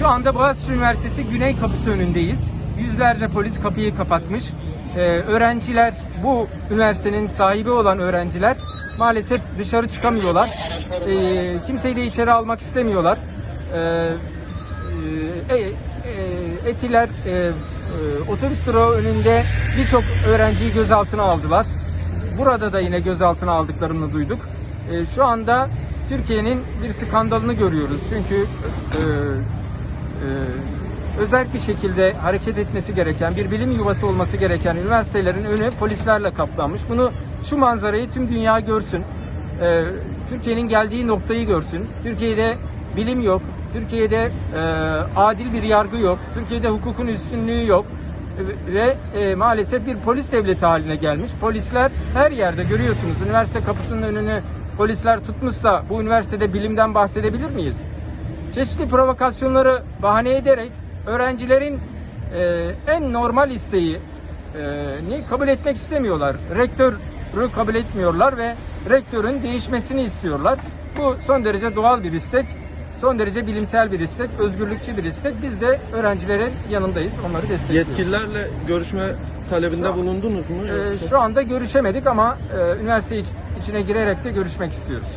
Şu anda Boğaziçi Üniversitesi Güney Kapısı önündeyiz. Yüzlerce polis kapıyı kapatmış. Ee, öğrenciler, bu üniversitenin sahibi olan öğrenciler maalesef dışarı çıkamıyorlar. Ee, kimseyi de içeri almak istemiyorlar. Ee, e, e, Etiler e, e, otobüs durağı önünde birçok öğrenciyi gözaltına aldılar. Burada da yine gözaltına aldıklarını duyduk. E, şu anda Türkiye'nin bir skandalını görüyoruz. Çünkü e, e, özel bir şekilde hareket etmesi gereken, bir bilim yuvası olması gereken üniversitelerin önü polislerle kaplanmış. Bunu şu manzarayı tüm dünya görsün. E, Türkiye'nin geldiği noktayı görsün. Türkiye'de bilim yok. Türkiye'de e, adil bir yargı yok. Türkiye'de hukukun üstünlüğü yok ve e, maalesef bir polis devleti haline gelmiş. Polisler her yerde görüyorsunuz. Üniversite kapısının önünü polisler tutmuşsa bu üniversitede bilimden bahsedebilir miyiz? Çeşitli provokasyonları bahane ederek öğrencilerin e, en normal isteği e, ni kabul etmek istemiyorlar. Rektörü kabul etmiyorlar ve rektörün değişmesini istiyorlar. Bu son derece doğal bir istek. Son derece bilimsel bir istek, özgürlükçü bir istek. Biz de öğrencilerin yanındayız, onları destekliyoruz. Yetkililerle görüşme talebinde bulundunuz mu? Yoksa- şu anda görüşemedik ama e, üniversite iç- içine girerek de görüşmek istiyoruz.